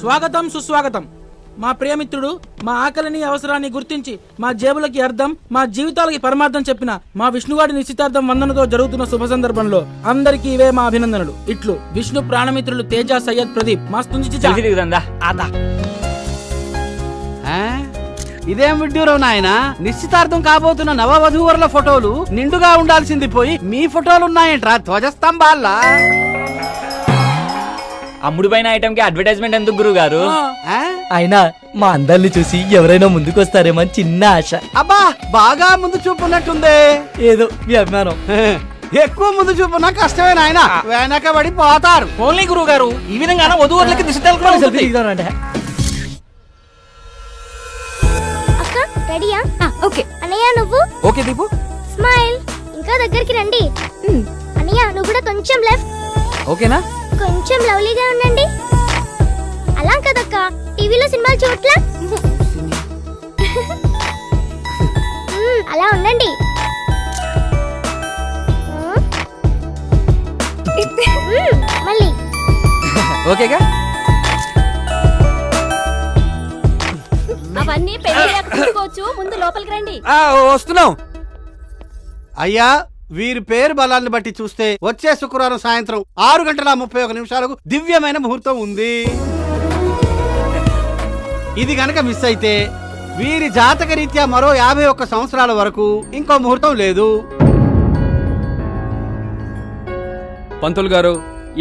స్వాగతం సుస్వాగతం. మా ప్రియమిత్రుడు మా ఆకలిని అవసరాన్ని గుర్తించి మా జేబులకి అర్థం మా జీవితాలకి పరమార్థం చెప్పిన మా విష్ణువాడి నిశ్చితార్థం వందనతో జరుగుతున్న శుభ సందర్భంలో అందరికీ ఇవే మా అభినందనలు. ఇట్లు విష్ణు ప్రాణమిత్రులు తేజ సయ్యద్ ప్రదీప్. మా స్తుంచి? ఇదేం విడ్డూరం నాయన? నిశ్చితార్థం కాబోతున్న నవవధూవరుల ఫోటోలు నిండుగా ఉండాల్సింది పోయి మీ ఫోటోలు ఉన్నాయంట్రా ధ్వజస్తంభాల్లా. అమ్ముడు పైన ఐటమ్కి అడ్వర్టైజ్మెంట్ ఎందుకు గురువు గారు ఆ? అయినా మా అందరిని చూసి ఎవరైనా ముందుకు వస్తారేమో అని చిన్న ఆశ. అబ్బా బాగా ముందు చూపున్నట్టుందే. ఏదో మీ అభిమానం ఎక్కువ ముందు చూపున్నా కష్టమే నాయన. వెనకబడి పోతారు. ఓన్లీ గురువు గారు ఈ విధంగా వధువులకి సెల్ఫీ దిగుదామంటే అక్క రెడీయా? ఓకే. అన్నయ్య నువ్వు? ఓకే దీపు. స్మైల్. ఇంకా దగ్గరికి రండి. అన్నయ్య నువ్వు కూడా కొంచెం లెఫ్ట్. ఓకేనా? కొంచెం లవ్లీగా ఉండండి. అలా కదక్క టీవీలో సినిమాలు చూడట్లా? అలా ఉండండి. మళ్ళీ. ఓకేగా? అవన్నీ పెళ్ళి ముందు లోపలికి రండి. వస్తున్నాం. అయ్యా వీరి పేరు బలాన్ని బట్టి చూస్తే వచ్చే శుక్రవారం సాయంత్రం ఆరు గంటల ముప్పై ఒక నిమిషాలకు దివ్యమైన ముహూర్తం ఉంది. ఇది గనక మిస్ అయితే వీరి జాతక రీత్యా మరో యాభై ఒక్క సంవత్సరాల వరకు ఇంకో ముహూర్తం లేదు. పంతులు గారు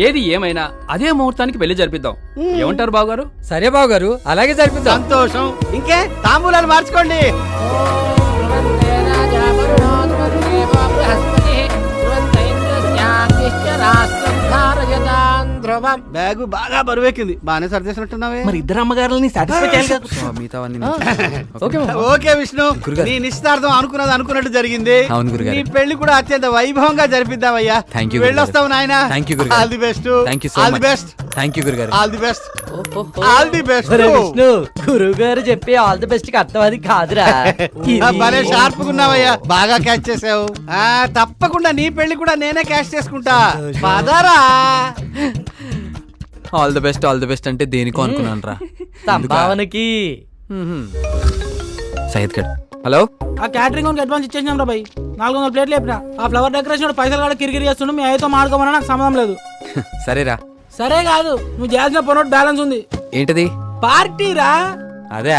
ఏది ఏమైనా అదే ముహూర్తానికి పెళ్ళి జరిపిద్దాం. ఏమంటారు బాబు గారు సరే బాబు గారు అలాగే జరిపిద్దాం. సంతోషం. ఇంకే తాంబూలాలు మార్చుకోండి. బ్యాగు బాగా బరువెక్కింది. బాగానే సర్దేసినట్టున్నావే మరి ఇద్దరు అమ్మగారులని సాటిస్ఫై చేయాలి కదా. ఓకే విష్ణు. నీ నిశ్చితార్థం అనుకున్నది అనుకున్నట్టు జరిగింది. అవును గురుగారు. నీ పెళ్ళి కూడా అత్యంత వైభవంగా జరిపిద్దామయ్యా. Thank you, వెళ్ళొస్తావు నాయన. Thank you, గురుగారు. All the best thank you so all the much best thank you గురుగారు. All the best all the best ఒరే విష్ణు గురువు గారు చెప్పి ఆల్ ది బెస్ట్కి అర్థం అది కాదురా. ఇది- భలే షార్ప్ ఉన్నావయ్యా బాగా క్యాచ్ చేసావు. ఆ తప్పకుండా నీ పెళ్ళి కూడా నేనే క్యాచ్ చేసుకుంటా. పదరా. All the best all the best అంటే దేనికో అనుకున్నాను రా. సంభావనకి. సయ్యద్ గడ్ హలో? ఆ క్యాటరింగ్ వాళ్ళకి అడ్వాన్స్ ఇచ్చేసినాం రా భయ్ నాలుగు వందల ప్లేట్లు లేపినా ఆ ఫ్లవర్ డెకరేషన్ పైసలు కూడా కిరికిరి చేస్తుండు మీ అయ్యతో మాడుకోమని నాకు సంబంధం లేదు. సరేరా. సరే కాదు నువ్వు చేయాల్సిన పనోట్ బ్యాలెన్స్ ఉంది. ఏంటది? పార్టీ రా. అదే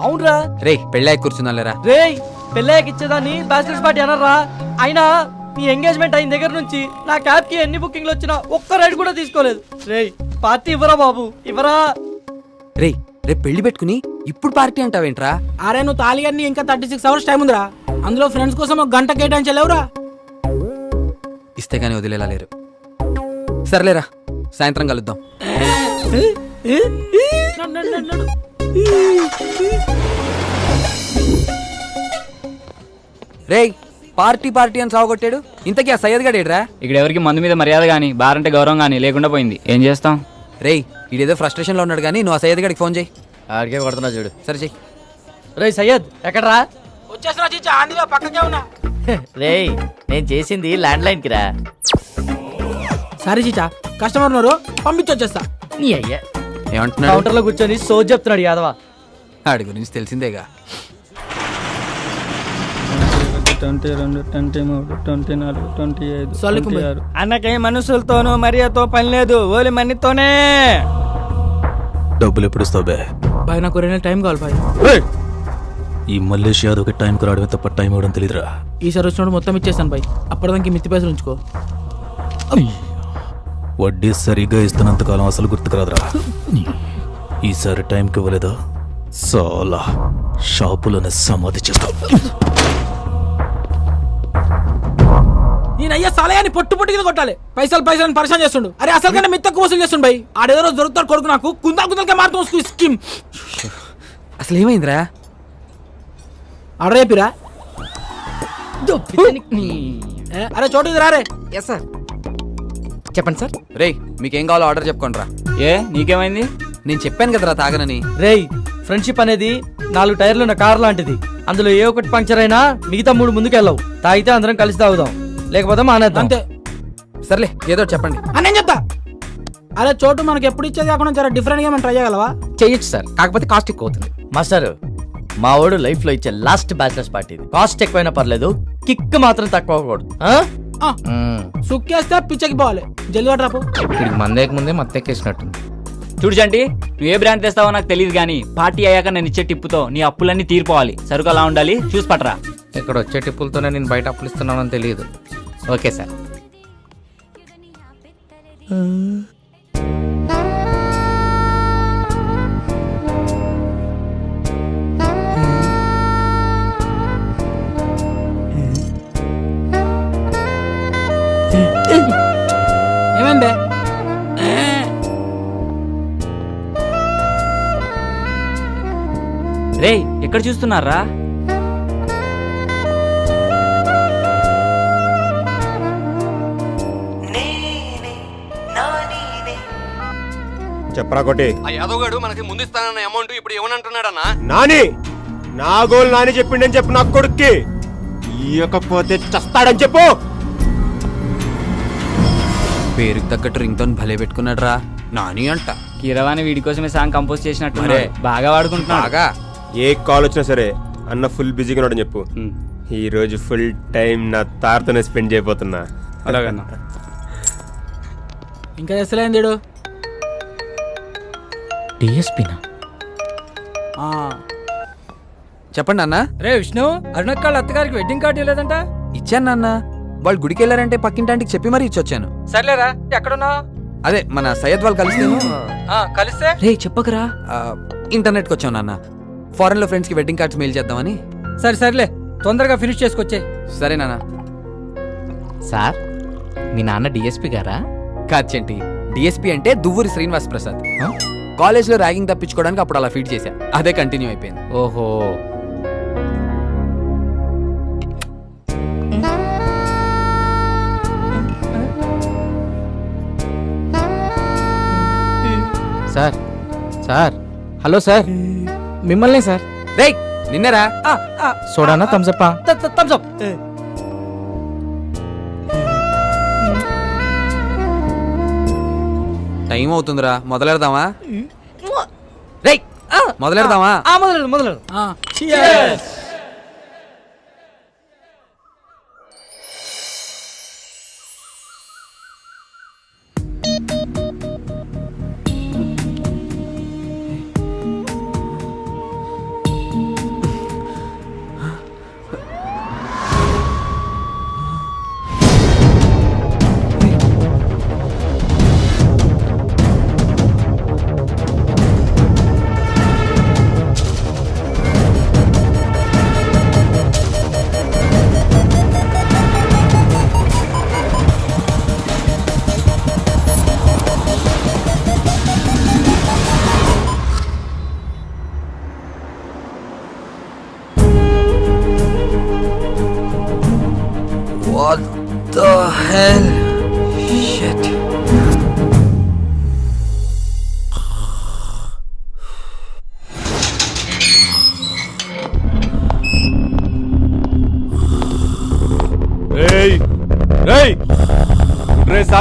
అవునరా రే. పెళ్ళాయి కూర్చున్నాలేరా రేయ్ పెళ్ళయ్యకి ఇచ్చేదాన్ని బ్యాచిలర్స్ పార్టీ అనరా. అయినా మీ ఎంగేజ్మెంట్ అయిన దగ్గర నుంచి నా క్యాబ్కి ఎన్ని బుకింగ్లు వచ్చినా ఒక్క రైడ్ కూడా తీసుకోలేదు. రేయ్ పార్టీ ఇవ్వరా బాబు ఇవ్వరా? రే రేపు పెళ్ళి పెట్టుకుని ఇప్పుడు పార్టీ అంటావేంట్రా? అరే నువ్వు తాళి అన్ని ఇంకా థర్టీ సిక్స్ అవర్స్ టైం ఉందిరా. అందులో ఫ్రెండ్స్ కోసం ఒక గంట కేటాయించలేవురా. ఇస్తే గానీ వదిలేలా లేరు. సర్లేరా సాయంత్రం కలుద్దాం. రేయ్ పార్టీ పార్టీ అని సాగొట్టాడు ఇంతకీ ఆ సయ్యద్ గడేడ్రా? ఇక్కడ ఎవరికి మందు మీద మర్యాద గానీ బారంటే గౌరవం గానీ లేకుండా పోయింది. ఏం చేస్తాం? రేయ్ ఇడేదో ఫ్రస్ట్రేషన్లో ఉన్నాడు కానీ నువ్వు ఆ సయ్యద్ గడికి ఫోన్ చేయి. ఆడికే కొడుతున్నా చూడు. సరే చెయ్యి రేయ్ సయ్యద్ ఎక్కడ్రా? చిచ్చా పక్కకే ఉన్నా. రేయ్ నేను చేసింది ల్యాండ్ లైన్కి రా. సరే చిచ్చా కస్టమర్ ఉన్నారు పంపించి వచ్చేస్తా. నీ అయ్యా. ఏమంటున్నాడు? కౌంటర్లో కూర్చొని సోజ్ చెప్తున్నాడు యాదవా. ఆడి గురించి తెలిసిందేగా. ట్వంటీ రెండు ట్వంటీ మూడు ట్వంటీ నాలుగు ట్వంటీ ఐదు ట్వంటీ. ఆరు. అన్నకే మనుషులతోనూ మరియతో పని లేదు ఓలి మనీతోనే డబ్బులు ఎప్పుడు ఇస్తావు బే? బాయ్ నాకు రెండు టైం కావాలి బాయ్. ఈ మల్లేష్ యాదవ్కి టైంకి రావడమే తప్ప టైం ఇవ్వడం తెలియదురా ఈసారి వచ్చినప్పుడు మొత్తం ఇచ్చేస్తాను బాయ్. అప్పటిదానికి మిత్తి పైసలు ఉంచుకో. వడ్డీ సరిగ్గా ఇస్తున్నంతకాలం అసలు గుర్తుకురాదురా. ఈసారి టైంకి ఇవ్వలేదా? చాలా షాపులోనే సమాధి చేస్తావు నేను అయ్యా సలయాన్ని పొట్టు పొట్టు కింద కొట్టాలి. పైసలు పైసలు పరిశాన్ చేస్తుండు. అరే అసలు కన్నా మిత్తకు వసూలు చేస్తుండు బాయ్ ఆడేదో రోజు దొరుకుతాడు కొడుకు నాకు. కుందా కుందలకే మారుతాం స్కీమ్. అసలు ఏమైందిరా? ఆర్డర్ చెప్పిరా అరే చోటు ఇది రారే ఎస్ సార్ చెప్పండి సార్ రేయ్ మీకేం కావాలో ఆర్డర్ చెప్పుకోండి రా ఏ నీకేమైంది? నేను చెప్పాను కదరా తాగనని. రేయ్ ఫ్రెండ్షిప్ అనేది నాలుగు టైర్లు ఉన్న కార్ లాంటిది. అందులో ఏ ఒక్కటి పంక్చర్ అయినా మిగతా మూడు ముందుకెళ్ళవు. తాగితే అందరం కలిసి తాగుదాం. లేకపోతే మానేద్దాం. అంతే. సర్లే ఏదో చెప్పండి. అని నేను చెప్తా? అరే చోటు మనకి ఎప్పుడు ఇచ్చేది కాకుండా జర డిఫరెంట్గా మనం ట్రై చేయగలవా? చెయ్యొచ్చు సార్ కాకపోతే కాస్ట్ ఎక్కువ అవుతుంది. మాస్టర్ మా వాడు లైఫ్లో ఇచ్చే లాస్ట్ బ్యాచిలర్స్ పార్టీ ఇది. కాస్ట్ ఎక్కువైనా పర్లేదు కిక్ మాత్రం తక్కువ అవ్వకూడదు. ఆ? ఆ. మ్మ్. సుక్కేస్తే పిచ్చకి పోవాలి. జల్దిగా డ్రాపు వీడికి మందేక ముందే మత్తెక్కేసినట్టుంది. చూడు జంటి నువ్వు ఏ బ్రాండ్ తెస్తావో నాకు తెలియదు కానీ పార్టీ అయ్యాక నేను ఇచ్చే టిప్పుతో నీ అప్పులన్నీ తీరిపోవాలి. సరుకు అలా ఉండాలి చూసి పట్టరా. ఇక్కడ వచ్చే టిప్పులతోనే నేను బయట అప్పులు ఇస్తున్నానని తెలియదు. Okay sir. ఏమైంది? రేయ్ ఎక్కడ చూస్తున్నారా? చెప్పరా కొట్టి ఆ యాదవ్ మనకి ముందు ఇస్తానన్న అమౌంట్ ఇప్పుడు ఏమనంటున్నాడన్నా నాని! నా గోల్ నాని చెప్పిండని చెప్పు నా కొడుక్కి. ఇయ్యకపోతే చస్తాడని చెప్పు! పేరుకి తగ్గట్టు రింగ్ టోన్ భలే పెట్టుకున్నాడు రా నాని అంట. కీరవాణి వీడి కోసమే సాంగ్ కంపోజ్ చేసినట్టు మరే. బాగా వాడుకుంటున్నాడు. బాగా. ఏ కాల్ వచ్చినా సరే అన్న ఫుల్ బిజీగా ఉన్నాడని చెప్పు. ఈ రోజు ఫుల్ టైం నా తారతోనే స్పెండ్ చేయబోతున్నా. అలాగన్నా. ఇంకా తెస్తలేంది. డిఎస్పీనా? ఆ. చెప్పండి అన్న రే విష్ణు అరుణక్కళ్ళ అత్తగారికి వెడ్డింగ్ కార్డు ఇవ్వలేదంట? ఇచ్చాను నాన్న. వాళ్ళు గుడికి వెళ్ళారంటే పక్కింటాంటికి చెప్పి మరీ ఇచ్చొచ్చాను. సర్లేరా ఎక్కడున్నా అదే మన సయ్యద్ వాళ్ళు కలిస్తేను కలిస్తే? రే చెప్పకరా. ఆ, ఇంటర్నెట్కి వచ్చాను నాన్న. ఫారెన్లో ఫ్రెండ్స్కి వెడ్డింగ్ కార్డ్స్ మెయిల్ చేద్దామని. సరే సర్లే. తొందరగా ఫినిష్ చేసుకొచ్చే. సరే నాన్న. సార్ మీ నాన్న డిఎస్పీ గారా? కాచెంటి డిఎస్పీ అంటే దువ్వూరి శ్రీనివాస్ ప్రసాద్. కాలేజ్లో ర్యాగింగ్ తప్పించుకోవడానికి అప్పుడు అలా ఫీడ్ చేశా. అదే కంటిన్యూ అయిపోయింది. ఓహో. Sir sir. Hello sir. మిమ్మల్ని సార్. రేయ్ నిన్నరా? సోడానా థమ్సప్పా థమ్స్ టైం అవుతుందిరా. మొదలెడదామా? రేయ్ మొదలెడదామా? ఆ మొదలు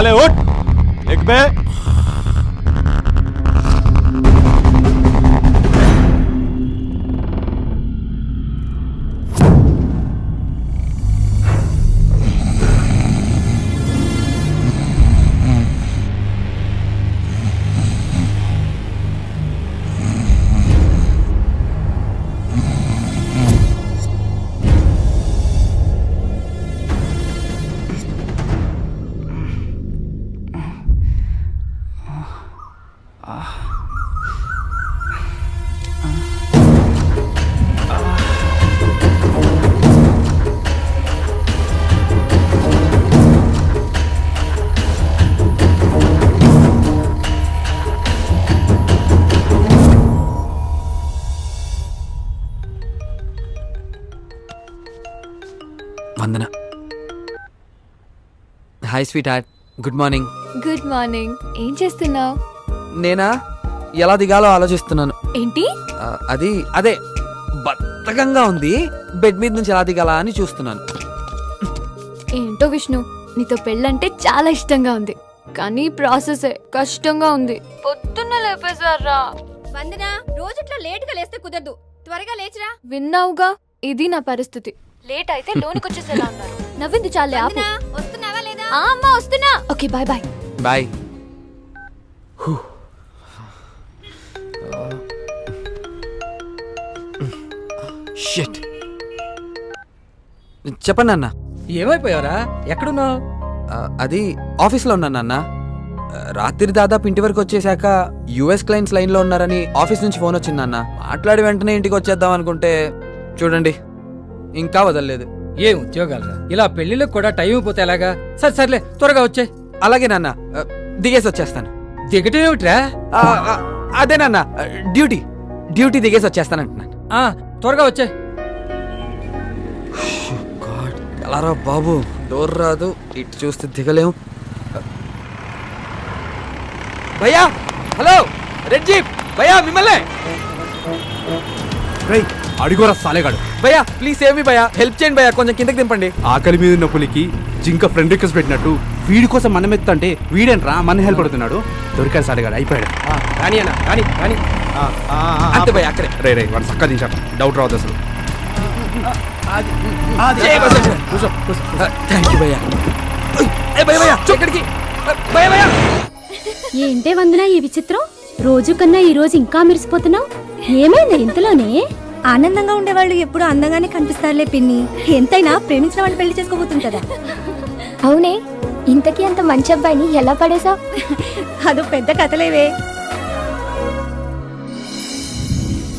साले उठ। एक बे। Vandana. Hi sweetheart good morning good morning ఏం చేస్తున్నావు? నేనా? ఎలా దిగాలో ఆలోచిస్తున్నాను. ఏంటి? ఆ, అది అదే బద్ధకంగా ఉంది. బెడ్ మీద నుంచి ఎలా దిగాలా అని చూస్తున్నాను. ఏంటో విష్ణు నీతో పెళ్ళంటే చాలా ఇష్టంగా ఉంది. కానీ ప్రాసెసే కష్టంగా ఉంది. పొద్దున్న లేపేశారా? వందన రోజు ఇట్లా లేట్గా లేస్తే కుదరదు. త్వరగా లేచిరా. విన్నావుగా? ఇది నా పరిస్థితి. లేట్ అయితే లోనికి వచ్చేసేలా ఉన్నారు నవ్వింది చాలే ఆపు. వస్తున్నావా లేదా? ఆ, అమ్మా వస్తున్నా. Okay bye bye. Bye. Shit. చెప్పండి అన్న ఏమైపోయారా ఎక్కడున్నావు? అది ఆఫీస్లో ఉన్నాను అన్న రాత్రి దాదాపు ఇంటి వరకు వచ్చేసాక యుఎస్ క్లయింట్స్ లైన్లో ఉన్నారని ఆఫీస్ నుంచి ఫోన్ వచ్చింది అన్న మాట్లాడి వెంటనే ఇంటికి వచ్చేద్దాం అనుకుంటే చూడండి. ఇంకా వదలలేదు. ఏ ఉద్యోగాలు ఇలా పెళ్ళిళ్ళకి కూడా టైం అయిపోతే ఎలాగా? సరే సర్లే త్వరగా వచ్చే. అలాగే నాన్న దిగేసి వచ్చేస్తాను. దిగటం ఏమిట్రా? ఆ, ఆ, అదే నాన్న డ్యూటీ. డ్యూటీ దిగేసి వచ్చేస్తాను అంటున్నాను ఆ, త్వరగా వచ్చే. గాడ్ ఎలారా బాబు? డోర్ రాదు ఇటు చూస్తే దిగలేము. భయ్యా హలో రెడ్ జీప్ భయ్యా మిమ్మల్ని. అడిగోరా సాలేగాడు. భయ్యా ప్లీజ్ సేవ్ మీ భయ్యా? హెల్ప్ చేయండి భయ్యా కొంచెం కిందకి దింపండి. ఆకలి మీద ఉన్న పులికి జింక ఫ్రెండ్ రిక్వెస్ట్ పెట్టినట్టు వీడి కోసం మనం ఎత్తంటే వీడేంట్రా మన హెల్ప్ పడుతున్నాడు? దొరికాడు సాలేగాడు అయిపోయాడు. కానీ అన్న కానీ కానీ అంతే భయ్యా అక్కడే. రే రే వాడు చక్కగా దించాడు. డౌట్ రావద్దు అసలు. థ్యాంక్ యూ భయ్యా. ఏ భయ్యా భయ్యా ఎక్కడికి భయ్యా భయ్యా. ఏంటే వందన ఈ విచిత్రం? రోజు కన్నా ఈ రోజు ఇంకా మెరిసిపోతున్నావు? ఏమైంది ఇంతలోనే? ఆనందంగా ఉండేవాళ్ళు ఎప్పుడు అందంగానే కనిపిస్తారులే పిన్ని. ఎంతైనా ప్రేమించిన వాళ్ళు పెళ్ళి చేసుకోబోతుంది కదా. అవునే ఇంతకీ అంత మంచి అబ్బాయిని ఎలా పడేశావు? అదో పెద్ద కథలేవే.